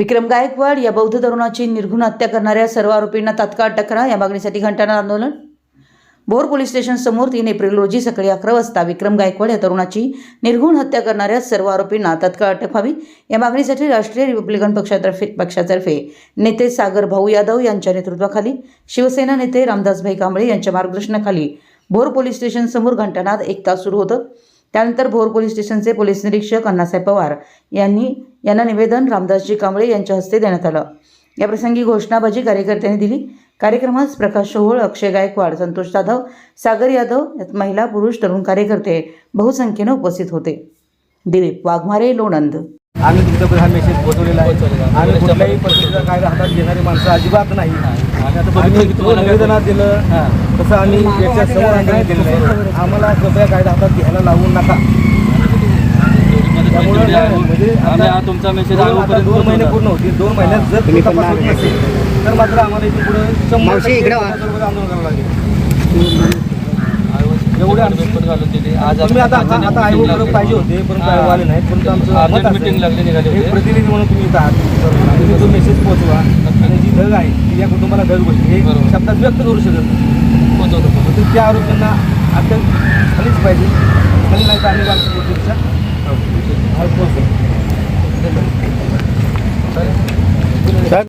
विक्रम गायकवाड या बौद्ध तरुणाची निर्घुण हत्या करणाऱ्या सर्व आरोपींना तात्काळ अटक करा या मागणीसाठी घंटानाद आंदोलन. भोर पोलीस स्टेशन समोर तीन एप्रिल रोजी सकाळी अकरा वाजता विक्रम गायकवाड या तरुणाची निर्घुण हत्या करणाऱ्या सर्व आरोपींना तत्काळ अटक व्हावी. या मागणीसाठी राष्ट्रीय रिपब्लिकन पक्षातर्फे पक्षातर्फे नेते सागर भाऊ यादव यांच्या नेतृत्वाखाली शिवसेना नेते रामदासभाई कांबळे यांच्या मार्गदर्शनाखाली भोर पोलीस स्टेशन समोर घंटानाद एक तास सुरू होतं. त्यानंतर भोर पोलीस स्टेशनचे पोलीस निरीक्षक अण्णासाहेब पवार यांनी यांना निवेदन रामदासजी कांबळे यांच्या हस्ते देण्यात आलं. याप्रसंगी घोषणाबाजी कार्यकर्त्यांनी दिली. कार्यक्रमास प्रकाश शोहोळ अक्षय गायकवाड संतोष जाधव सागर यादव यात महिला पुरुष तरुण कार्यकर्ते बहुसंख्येनं उपस्थित होते. दिलीप वाघमारे लोणंद. आम्ही तुमच्याकडे हा मेसेज पोहोचवलेला आहे. आम्ही कुठल्याही पद्धतीचा कायदा हातात घेणारी माणसं अजिबात नाही. तुम्ही किती निवेदनात दिलं तसं आम्ही याच्या समोर आंदोलन केलेलं आहे. आम्हाला कृपया कायदा हातात घ्यायला लावू नका. त्यामुळं काय म्हणजे आम्ही हा तुमचा मेसेज दोन- महिने. पूर्ण होतील. दोन महिन्यात जर तुम्ही नसेल तर मात्र आम्हाला इथे पुढे शंभर आंदोलन करावं लागेल. एवढे पेपर घालून दिले आज तुम्ही आता आता आता आयोग पाहिजे होते आयोग आले नाहीत परंतु आमचं मत अर्जंट असं मीटिंग आहे, लागली निघाली एक होते. प्रतिनिधी म्हणून तुम्ही इथं आहात तुम्ही तो मेसेज पोहोचवा. आणि जी ढग आहे ती या कुटुंबाला ढग बसली हे बरोबर. शब्दात व्यक्त करू शकत नाही. पोहोचवतो परंतु त्या आरोपींना अटक झालीच पाहिजे. नाही तर आम्ही